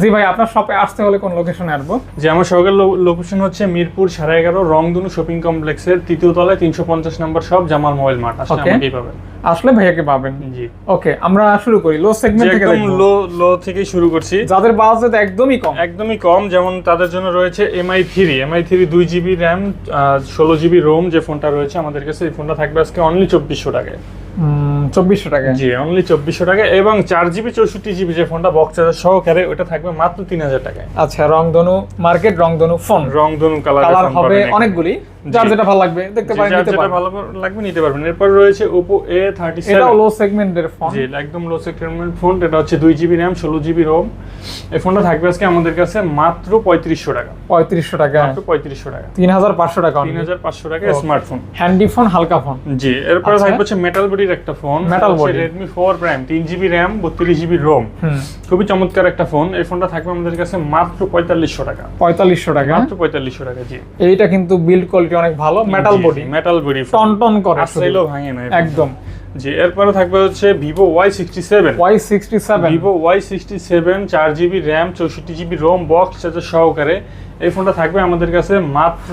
জি ভাই আপনার শপে আসতে হলে কোন লোকেশনে আসব? যে আমার শপের লোকেশন হচ্ছে মিরপুর সাড়ে এগারো রংধনু শপিং কমপ্লেক্সের তৃতীয় তলায় তিনশো পঞ্চাশ number shop Jamal mobile mart আসলে আমাকেই পাবেন। আসলে ভাইয়াকে পাবেন। জি। ওকে আমরা শুরু করি। লো সেগমেন্ট থেকে একদম লো লো থেকে শুরু করছি। যাদের বাজেট একদমই কম। একদমই কম যেমন তাদের জন্য রয়েছে এমআই থ্রি এমআই থ্রি দুই জিবি র্যাম ষোলো জিবি রোম যে ফোনটা রয়েছে আমাদের কাছে এই ফোনটা থাকবে আজকে অনলি চব্বিশশো টাকায়। চব্বিশশো টাকা জি অনলি চব্বিশশো টাকা এবং চার জিবি চৌষট্টি জিবি যে ফোনটা বক্স চার্জার সহকারে ওটা থাকবে মাত্র তিন হাজার টাকায়। আচ্ছা রংধনু মার্কেট রংধনু ফোন রংধনু কালার কালার হবে অনেকগুলি। যার যেটা ভালো লাগবে দেখতে পারেন নিতে যেটা পারেন। ভালো লাগবে নিতে পারবেন। এরপর রয়েছে ওপো এ থার্টি এটাও লো সেগমেন্টের ফোন জি একদম লো সেগমেন্ট ফোন এটা হচ্ছে দুই জিবি র্যাম ষোলো জিবি রোম এই ফোনটা থাকবে আজকে আমাদের কাছে মাত্র পঁয়ত্রিশশো টাকা। পঁয়ত্রিশশো টাকা। মাত্র পঁয়ত্রিশশো টাকা। তিন হাজার পাঁচশো টাকা তিন হাজার পাঁচশো টাকা স্মার্টফোন হ্যান্ডি ফোন হালকা ফোন জি এরপরে আচ্ছা। থাকবে হচ্ছে মেটাল বডির একটা phone Metal body। Redmi four prime তিন জিবি র্যাম বত্রিশ জিবি রোম খুবই চমৎকার একটা ফোন এই ফোনটা থাকবে আমাদের কাছে মাত্র পঁয়তাল্লিশশো টাকা। পঁয়তাল্লিশশো টাকা। মাত্র পঁয়তাল্লিশশো টাকা জি। এইটা কিন্তু বিল্ড কোয়ালিটি অনেক ভালো মেটাল বডি মেটাল বডি টন টন করে আসলেও ভাঙে না একদম। জি এরপরে থাকবে হচ্ছে Vivo Y sixty seven Y sixty seven Vivo Y sixty seven চার জিবি র্যাম চৌষট্টি জিবি রোম বক্স চার্জার সহকারে। এই ফোনটা থাকবে আমাদের কাছে মাত্র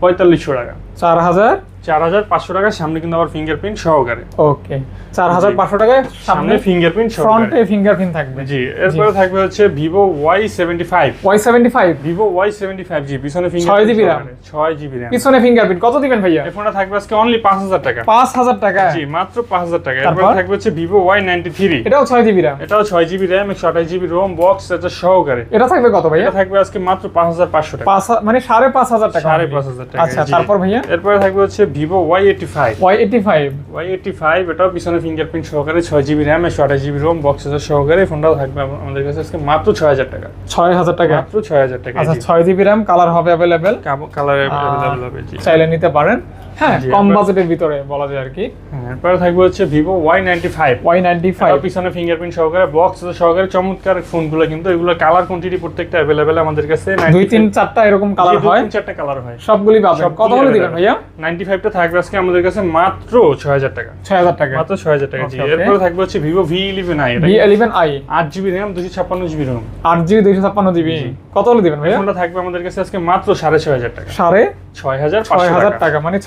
পঁয়তাল্লিশশো টাকা। চার হাজার চার হাজার পাঁচশো টাকার সামনে কিন্তু আবার ফিঙ্গারপ্রিন্ট সহকারে। ওকে চার হাজার পাঁচশো টাকায় সামনে ফিঙ্গারপ্রিন্ট ফ্রন্টে ফিঙ্গারপ্রিন্ট থাকবে। জি এরপরে থাকবে হচ্ছে Vivo Y seventy five Y seventy five Vivo Y seventy five জি পিছনে ছয় RAM। ছয় জিবি র্যাম পিছনে ফিঙ্গারপ্রিন্ট কত দিবেন ভাইয়া? এই ফোনটা থাকবে আজকে অনলি পাঁচ হাজার টাকা। পাঁচ হাজার টাকা জি মাত্র পাঁচ হাজার টাকা। এরপরে থাকবে হচ্ছে ভিভো ওয়াই নাইনটি থ্রি এটাও ছয় জিবি র্যাম এটাও ছয় জিবি র্যাম একশো আঠাশ জিবি রোম বক্স চার্জার সহকারে। এটা থাকবে কত ভাইয়া? এটা থাকবে আজকে মাত্র পাঁচ হাজার পাঁচশো টাকা। মানে সাড়ে পাঁচ হাজার টাকা সাড়ে। পাঁচ হাজার টাকা আচ্ছা তারপর ভাইয়া? এরপরে থাকবে হচ্ছে Vivo Y eighty five Y eighty five Y eighty five এটাও পিছনে ফিঙ্গারপ্রিন্ট সহকারে ছয় জিবি র্যাম একশো আঠাশ জিবি রোম বক্স হাজার সহকারে ফোনটাও থাকবে আমাদের কাছে আজকে মাত্র ছয় হাজার টাকা। ছয় হাজার টাকা? মাত্র ছয় হাজার টাকা আচ্ছা ছয় জিবি র্যাম কালার হবে অ্যাভেলেবেল কালার অ্যাভেলেবেল হবে চাইলে নিতে পারেন। হ্যাঁ কম এরপর- বাজেটের ভিতরে বলা যায় আর কি। হ্যাঁ, এরপরে থাকবে হচ্ছে Vivo Y ninety five Y ninety five পিছনে ফিঙ্গারপ্রিন্ট সহকারে বক্স সহকারে চমৎকার ফোনগুলো কিন্তু। এগুলো কালার কোয়ান্টিটি প্রত্যেকটা অ্যাভেলেবেল আমাদের কাছে। দুই তিন চারটা এরকম কালার হয়। চারটা কালার হয়। সবগুলি পাবেন। কত হলে দিবেন ভাইয়া? নাইনটি ফাইভটা থাকবে আজকে আমাদের কাছে মাত্র ছয় হাজার টাকা। ছয় হাজার টাকা। মাত্র ছয় হাজার টাকা. এরপরে থাকবে হচ্ছে Vivo V eleven i V eleven i আট জিবি র্যাম দুশো ছাপ্পান্ন জিবি রোম আট জিবি দুইশো ছাপ্পান্ন জিবি কত হলে দিবেন ভাইয়া? ফোনটা থাকবে আমাদের কাছে আজকে মাত্র সাড়ে ছয় হাজার টাকা। সাড়ে ছয় হাজার পাঁচশো টাকা। মানে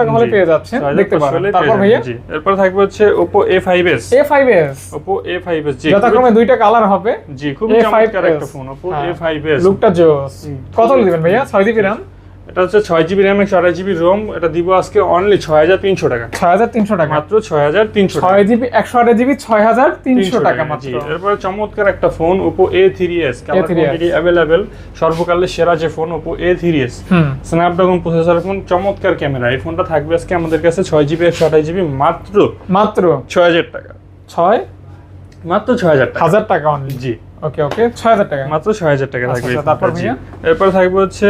টাকা হলে পেয়ে যাচ্ছেন। দেখতে পারেন। তারপর ভাইয়া? এরপরে থাকবে হচ্ছে Oppo A five S A five Oppo A five জি। যথাক্রমে দুইটা কালার হবে। জি খুব চমৎকার একটা ফোন ওপো হ্যাঁ। লুকটা জোস। কত দিবেন ভাইয়া? ছয় জিবি র্যাম এটা হচ্ছে ছয় জিবি র্যাম একশো আঠাশ জিবি রোম এটা দিব আজকে অনলি ছয় হাজার তিনশো টাকা। ছয় হাজার তিনশো টাকা। মাত্র ছয় হাজার তিনশো ছয় জিবি একশো আঠাশ জিবি ছয় হাজার তিনশো টাকা মাত্র। এরপরে চমৎকার একটা phone Oppo A three S colour A3s available সর্বকালের সেরা যে phone Oppo A three S Snapdragon processor phone চমৎকার ক্যামেরা এই ফোনটা থাকবে আজকে আমাদের কাছে ছয় জিবি একশো আঠাশ জিবি মাত্র মাত্র। ছয় হাজার টাকা। ছয়? মাত্র ছয় হাজার টাকা। হাজার টাকা অনলি জি। ওকে ওকে ছয় হাজার টাকা। মাত্র ছয় হাজার টাকা আচ্ছা, থাকবে আচ্ছা, তারপর ফোনটা, ভাইয়া? এরপর থাকবে হচ্ছে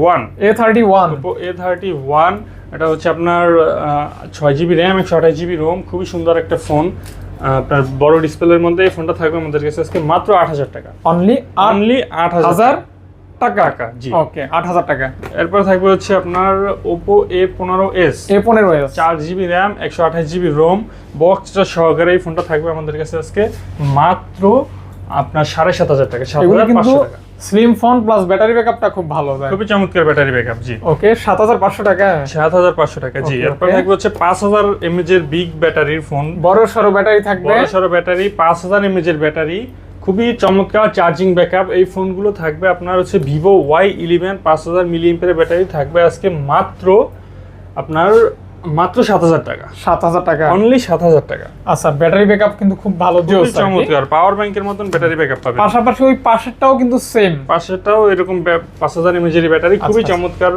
one Oppo A thirty one এটা হচ্ছে আপনার ছয় জিবি র্যাম একশো আঠাশ জিবি রোম খুবই সুন্দর একটা ফোন আপনার বড় ডিসপ্লের মধ্যে এই ফোনটা থাকবে আমাদের কাছে আজকে মাত্র আট হাজার টাকা। অনলি অনলি আট হাজার হাজার টাকা। টাকা, জি। ওকে আট হাজার টাকা। এরপর থাকবে হচ্ছে আপনার ওপো এ পনেরো এস এ পনেরো এস চার জিবি র্যাম একশো আঠাশ জিবি রোম বক্সটা সহকারে এই ফোনটা থাকবে আমাদের কাছে আজকে মাত্র আপনার সাড়ে সাত হাজার টাকা এগুলো কিন্তু স্লিম ফোন প্লাস ব্যাটারি ব্যাকআপটা খুব ভালো দেয় খুবই চমৎকার ব্যাটারি ব্যাকআপ জি। ওকে সাত হাজার পাঁচশো টাকা। সাত হাজার পাঁচশো টাকা জি। এরপর. থাকবে হচ্ছে পাঁচ হাজার এমএজ এর বিগ ব্যাটারির ফোন বড় সড়ো ব্যাটারি থাকবে। বড় সড়ো ব্যাটারি পাঁচ হাজার এমএজ এর ব্যাটারি খুবই চমৎকার চার্জিং ব্যাকআপ এই ফোনগুলো থাকবে আপনার হচ্ছে ভিভো ওয়াই ইলেভেন পাঁচ হাজার মিলি ব্যাটারি থাকবে আজকে মাত্র আপনার মাত্র সাত হাজার টাকা। সাত হাজার টাকা। অনলি সাত হাজার টাকা। আচ্ছা ব্যাটারি ব্যাকআপ কিন্তু খুব ভালো চমৎকার। পাওয়ার ব্যাংকের মতন ব্যাটারি ব্যাকআপ পাবে পাশাপাশি ওই পাশেরটাও কিন্তু সেম পাশেরটাও এরকম পাঁচ হাজার এমএজ এর ব্যাটারি খুবই আচ্ছা। চমৎকার।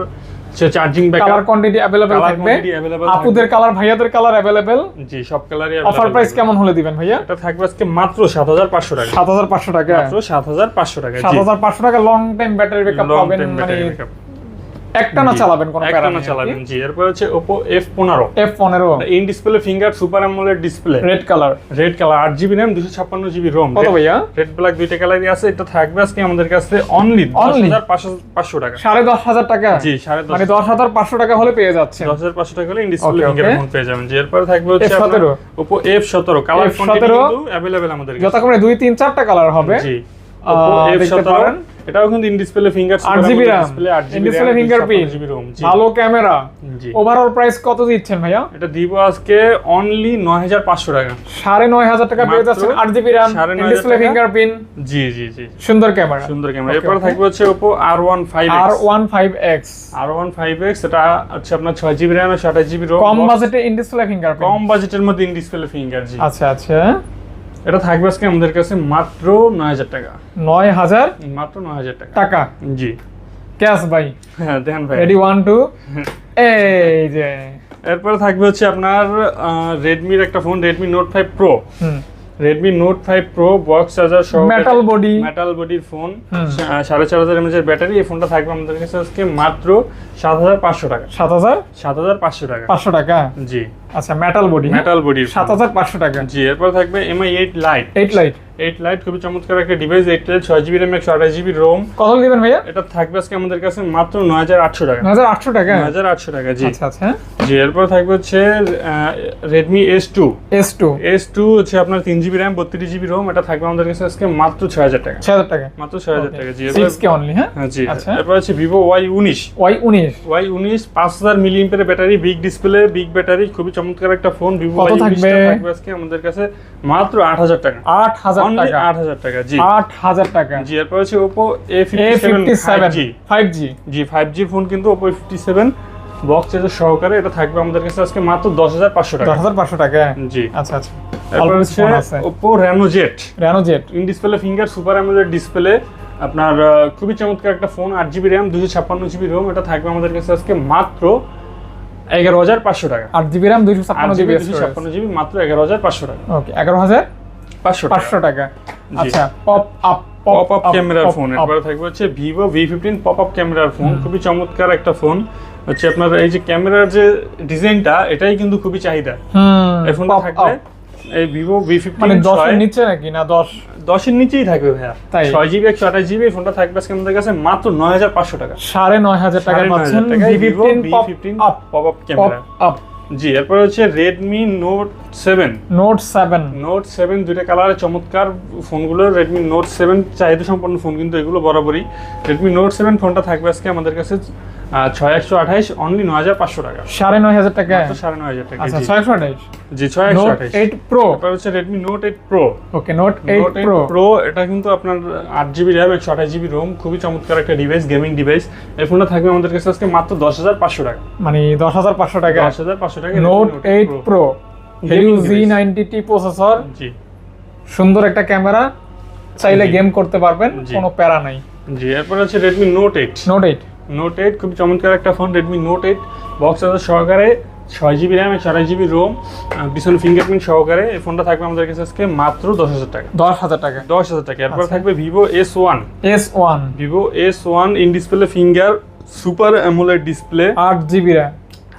সে charging colour backup quantity available থাকবে। আপুদের কালার ভাইয়াদের কালার অ্যাভেলেবেল জি সব কালারই অফার প্রাইস কেমন হলে দিবেন ভাইয়া? এটা থাকবে আজকে মাত্র সাত হাজার পাঁচশো টাকা। সাত হাজার পাঁচশো টাকা। মাত্র সাত হাজার পাঁচশো টাকা সাত জি হাজার পাঁচশো টাকা লং টাইম ব্যাটারি ব্যাকআপ পাবেন মানে একটানা চালাবেন কোনো একটানা চালাবেন জি। এরপর হচ্ছে Oppo F15 F15 in display finger super AMOLED display red colour red colour 8 GB RAM 256 GB ROM কত ভাইয়া? রেড ব্ল্যাক দুইটা কালারই আছে এটা থাকবে আজকে আমাদের কাছে অনলি 10500 টাকা। 10500 টাকা? জি 10500 মানে 10500 টাকা হলে পেয়ে যাচ্ছেন। 10500 টাকা হলে ইন ডিসপ্লে ফিঙ্গার ফোন পেয়ে যাবেন। জি এরপর থাকবে হচ্ছে আপনার Oppo F17 কালার ফোন কিন্তু अवेलेबल আমাদের কাছে। যথাক্রমে 2 3 4টা কালার হবে। জি। Oppo F17 এটাও কিন্তু ইন ডিসপ্লে ফিঙ্গার আট জিবি র্যাম ডিসপ্লে আট জিবি ডিসপ্লে ফিঙ্গারপ্রিন্ট রোম ভালো ক্যামেরা জি। ওভারঅল প্রাইস কত দিচ্ছেন ভাইয়া? এটা দিব আজকে অনলি নয় হাজার পাঁচশো টাকা। সাড়ে নয় হাজার টাকা পেয়ে যাচ্ছেন আট জিবি সাড়ে নয় ডিসপ্লে। ফিঙ্গারপ্রিন্ট জি জি জি। সুন্দর ক্যামেরা সুন্দর ক্যামেরা এরপর থাকবে হচ্ছে Oppo R one five R one five X R one five X এটা হচ্ছে আপনার ছয় জিবি র্যাম একশো আঠাশ জিবি রোম কম বাজেটে ইন ডিসপ্লে ফিঙ্গারপ্রিন্ট কম বাজেটের মধ্যে ইন ডিসপ্লে ফিঙ্গার জি। আচ্ছা আচ্ছা। এটা থাকবে আজকে আমাদের কাছে মাত্র নয় হাজার টাকা। নয় হাজার মাত্র নয় হাজার টাকা। টাকা? জি। ক্যাশ ভাই। হ্যাঁ দেখেন ভাই। রেডি ওয়ান টু এই যে। এরপরে থাকবে হচ্ছে আপনার রেডমির একটা phone Redmi Note five Pro হুম। Redmi Note five Pro box charger সহ মেটাল বডি মেটাল বডির ফোন সাড়ে চার হাজার এমএচ এর ব্যাটারি। এই ফোনটা থাকবে আমাদের কাছে আজকে মাত্র সাত হাজার পাঁচশো টাকা। সাত হাজার? সাত হাজার পাঁচশো টাকা। পাঁচশো টাকা? জি। আচ্ছা মেটাল বডি মেটাল বডি সাত হাজার পাঁচশো টাকা। জি এরপর থাকবে MI eight lite eight lite eight lite খুবই চমৎকার একটা ডিভাইস এইট লাইট ছয় জিবি র্যাম একশো আঠাশ জিবি রোম কত দিবেন ভাইয়া? এটা থাকবে আজকে আমাদের কাছে মাত্র নয় হাজার আটশো টাকা। হাজার আটশো টাকা? হাজার আটশো টাকা জি। আচ্ছা আচ্ছা। জি এরপর থাকবে হচ্ছে Redmi S two S two S two হচ্ছে আপনার তিন জিবি র্যাম বত্রিশ জিবি রোম এটা থাকবে আমাদের কাছে আজকে মাত্র ছয় হাজার টাকা। ছয় হাজার টাকা। মাত্র ছয় হাজার টাকা জি। কে অনলি হ্যাঁ? হ্যাঁ জি। আচ্ছা। এরপর হচ্ছে ভিভো ওয়াই উনিশ। ওয়াই উনিশ। ওয়াই উনিশ পাঁচ হাজার milliampere battery big display big battery খুবই চমৎকার একটা ফোন ভিভো ওয়াই থাকবে? আজকে আমাদের কাছে মাত্র আট হাজার টাকা। আট হাজার টাকা। টাকা জি। টাকা। জি এরপর জি ফোন কিন্তু বক্স চার্জার সহকারে এটা থাকবে আমাদের কাছে আজকে মাত্র দশ হাজার পাঁচশো দশ টাকা হাজার পাঁচশো টাকা। জি। আচ্ছা আচ্ছা। এরপর আছে। In display finger super AMOLED display আপনার খুবই চমৎকার একটা ফোন আট জিবি র্যাম দুশো ছাপ্পান্ন জিবি রোম এটা থাকবে আমাদের কাছে আজকে মাত্র এগারো হাজার পাঁচশো টাকা। আট জিবি র্যাম দুইশো আট ছাপ্পান্ন জিবি জিবি দুশো ছাপ্পান্ন জিবি মাত্র এগারো হাজার পাঁচশো টাকা। ওকে এগারো হাজার পাঁচশো টাকা। আচ্ছা পপ আপ পপ আপ ক্যামেরার ফোন এরপরে থাকবে হচ্ছে Vivo V fifteen pop up ক্যামেরার ফোন খুবই চমৎকার একটা ফোন হচ্ছে আপনার এই যে ক্যামেরার যে ডিজাইনটা এটাই কিন্তু খুবই চাহিদা। এই ফোনটা থাকবে এই ভিভো ভি ফিফটিন মানে দশের নিচে নাকি না দশ? দশের নিচেই থাকবে ভাইয়া। তাই? ছয় জিবি একশো আঠাশ জিবি ফোনটা থাকবে আজকে আমাদের কাছে মাত্র নয় হাজার পাঁচশো টাকা। সাড়ে নয় হাজার টাকা টাকায় V fifteen pop up camera up জি এরপর হচ্ছে Redmi Note seven note seven note seven দুইটা কালারের চমৎকার ফোনগুলো। রেডমি নোট সেভেন চাহিদা সম্পন্ন ফোন কিন্তু এগুলো বরাবরই। রেডমি নোট সেভেন ফোনটা থাকবে আজকে আমাদের কাছে ছয় একশো আঠাইশ অনলি নয় হাজার পাঁচশো টাকা। সাড়ে নয় হাজার টাকা? সাড়ে নয় হাজার টাকা আচ্ছা আঠাইশ? জি ছয় একশো আঠাইশ। এইট প্রো হচ্ছে Redmi Note eight Pro okay note eight Pro Pro এটা কিন্তু আপনার আট জিবি র্যাম একশো আঠাশ জিবি রোম খুবই চমৎকার একটা ডিভাইস গেমিং ডিভাইস এই ফোনটা থাকবে আমাদের কাছে আজকে মাত্র দশ হাজার পাঁচশো টাকা। মানে দশ হাজার পাঁচশো টাকা। দশ হাজার পাঁচশো টাকা নোট এইট প্রো জি device। নাইনটি টি প্রসেসর জি। সুন্দর একটা ক্যামেরা চাইলে গেম করতে পারবেন কোনো প্যারা নাই। জি এরপর হচ্ছে Redmi Note eight note eight note eight খুব চমৎকার একটা phone Redmi Note eight box charger সহকারে ছয় জিবি র্যাম আড়াই জিবি রোম পিছনে ফিঙ্গারপ্রিন্ট সহকারে। এই ফোনটা থাকবে আমাদের কাছে আজকে মাত্র দশ হাজার টাকা। দশ হাজার টাকা। দশ হাজার টাকা। এরপর আচ্ছা। থাকবে Vivo S one S one Vivo S one in display finger super AMOLED display আট জিবি র্যাম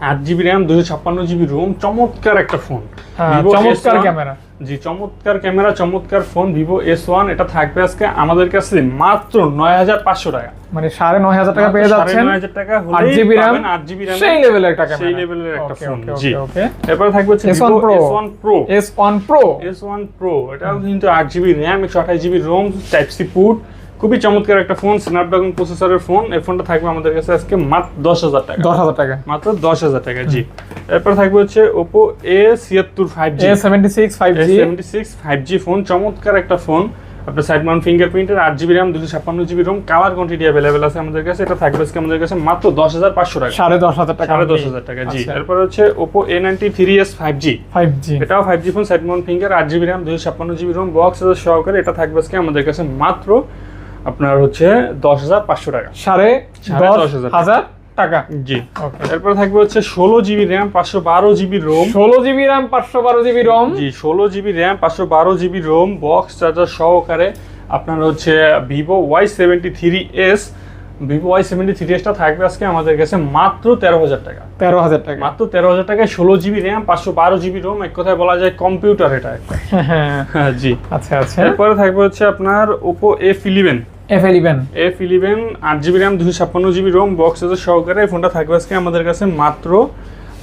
আট জিবি র্যাম দুশো ছাপ্পান্ন জিবি রোম চমৎকার একটা ফোন হ্যাঁ চমৎকার ক্যামেরা জি চমৎকার ক্যামেরা চমৎকার ফোন ভিভো এস ওয়ান এটা থাকবে আজকে আমাদের কাছে মাত্র নয় হাজার পাঁচশো টাকা। মানে সাড়ে নয় হাজার টাকা পেয়ে যাচ্ছেন। নয় হাজার টাকা আট জিবি র্যাম আট জিবি র্যাম সেই লেভেলের একটা সেই লেভেলের একটা ফোন জি। এরপর থাকবে হচ্ছে S1 Vivo Pro। S one Pro S one Pro S one Pro এটাও কিন্তু আট জিবি র্যাম একশো আঠাশ GB ROM type C port খুবই চমৎকার একটা ফোন স্ন্যাপড্রাগন প্রসেসরের ফোন। এই ফোনটা থাকবে আমাদের কাছে আজকে মাত্র দশ হাজার টাকা। দশ হাজার টাকা। মাত্র দশ হাজার টাকা জি। এরপর থাকবে হচ্ছে ওপো এ ছিয়াত্তর five G seventy six five G seventy six five G phone চমৎকার একটা ফোন। আপনার সাইড মাউন্ট ফিঙ্গারপ্রিন্টের আট জিবি র্যাম দুশো ছাপ্পান্ন GB ROM colour quantity available আছে আমাদের কাছে। এটা থাকবে আজকে আমাদের কাছে মাত্র দশ হাজার পাঁচশো টাকা। সাড়ে দশ হাজার টাকা। সাড়ে দশ হাজার টাকা জি। আচ্ছা। এরপর হচ্ছে Oppo A ninety three S five G five G এটাও five G phone side mount finger আট জিবি র্যাম দুশো ছাপ্পান্ন জিবি রোম বক্স সহকারে। এটা থাকবে আজকে আমাদের কাছে মাত্র আপনার হচ্ছে দশ হাজার পাঁচশো টাকা। সাড়ে দশ হাজার টাকা। জি। থাকবে হচ্ছে ষোলো জিবি র্যাম পাঁচশো বারো জিবি রোম। ষোলো জিবি র্যাম পাঁচশো বারো জিবি রম। জি ষোলো জিবি র্যাম পাঁচশো বারো জিবি রোম বক্স চার্জার সহকারে আপনার হচ্ছে Vivo Y seventy three S. Vivo Y seventy three এসটা থাকবে আজকে আমাদের কাছে মাত্র তেরো হাজার টাকা। তেরো হাজার টাকা। মাত্র তেরো হাজার টাকায় ষোলো জিবি র্যাম পাঁচশো বারো জিবি রোম। এক কথায় বলা যায় কম্পিউটার এটা একটা। হ্যাঁ। হ্যাঁ জি। আচ্ছা আচ্ছা। এরপরে থাকবে হচ্ছে আপনার Oppo F eleven. F eleven F eleven আট জিবি র্যাম দুশো ছাপ্পান্ন জিবি রোম বক্স সহকারে। এই ফোনটা থাকবে আজকে আমাদের কাছে মাত্র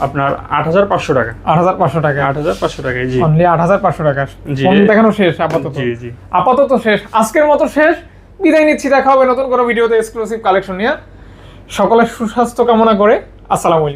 আপনার আট হাজার পাঁচশো টাকা। আট হাজার পাঁচশো টাকা? আট হাজার পাঁচশো টাকায় জি। অনলি আট হাজার পাঁচশো টাকা জি। ফোন দেখানো শেষ আপাতত। জি জি। আপাতত শেষ। আজকের মতো শেষ। বিদায় নিচ্ছি দেখা হবে নতুন কোনো ভিডিওতে এক্সক্লুসিভ কালেকশন নিয়ে। সকলের সুস্বাস্থ্য কামনা করে। আসসালামু আলাইকুম।